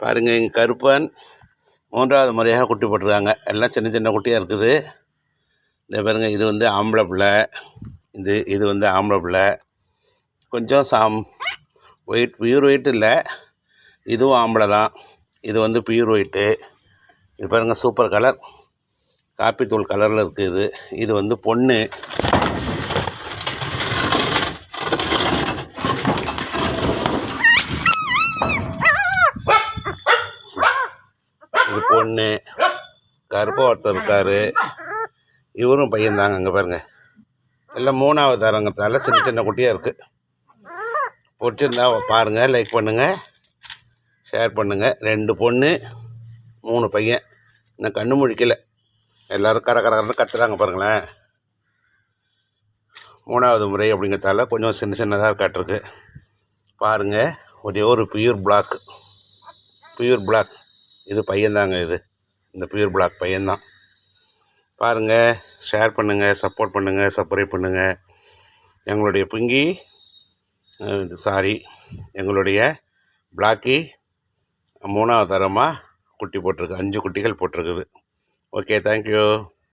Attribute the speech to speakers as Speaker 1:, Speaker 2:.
Speaker 1: பாருங்கள் இங்கே கருப்பன் மூன்றாவது முறையாக குட்டி போட்டிருக்காங்க. எல்லாம் சின்ன சின்ன குட்டியாக இருக்குது. இந்த பாருங்கள் இது வந்து ஆம்பளை பிள்ளை. இது இது வந்து ஆம்பளை பிள்ளை. கொஞ்சம் சாம் ஒயிட் பியூர் ஒயிட் இல்லை. இதுவும் ஆம்பளை தான். இது வந்து பியூர் ஒயிட்டு இது பாருங்கள் சூப்பர் கலர் காப்பித்தூள் கலரில் இருக்குது. இது இது வந்து பொண்ணு. ஒரு பொண்ணு. கருப்ப ஒருத்தர் இருக்கார். இவரும் பையன்தாங்க அங்கே பாருங்க. எல்லாம் மூணாவது தரங்கிறதால சின்ன சின்ன குட்டியாக இருக்குது பிடிச்சிருந்தா பாருங்கள் லைக் பண்ணுங்கள் ஷேர் பண்ணுங்கள் ரெண்டு பொண்ணு மூணு பையன். இன்னும் கண்ணு முழிக்கலை. எல்லோரும் கர கரன்னு கத்துறாங்க பாருங்களேன். மூணாவது முறை அப்படிங்கிறதால கொஞ்சம் சின்ன சின்னதாக காட்டிருக்கு. பாருங்கள் ஒரே ஒரு பியூர் பிளாக் பியூர் பிளாக் இது பையன்தாங்க இது. இந்த பியூர் பிளாக் பையன்தான். பாருங்கள் ஷேர் பண்ணுங்கள் சப்போர்ட் பண்ணுங்கள் சப்ஸ்கிரைப் பண்ணுங்கள் எங்களுடைய பிங்கி சாரி எங்களுடைய பிளாக்கி மூணாவது தரமாக குட்டி போட்டிருக்கு அஞ்சு குட்டிகள் போட்டிருக்குது. Okay thank you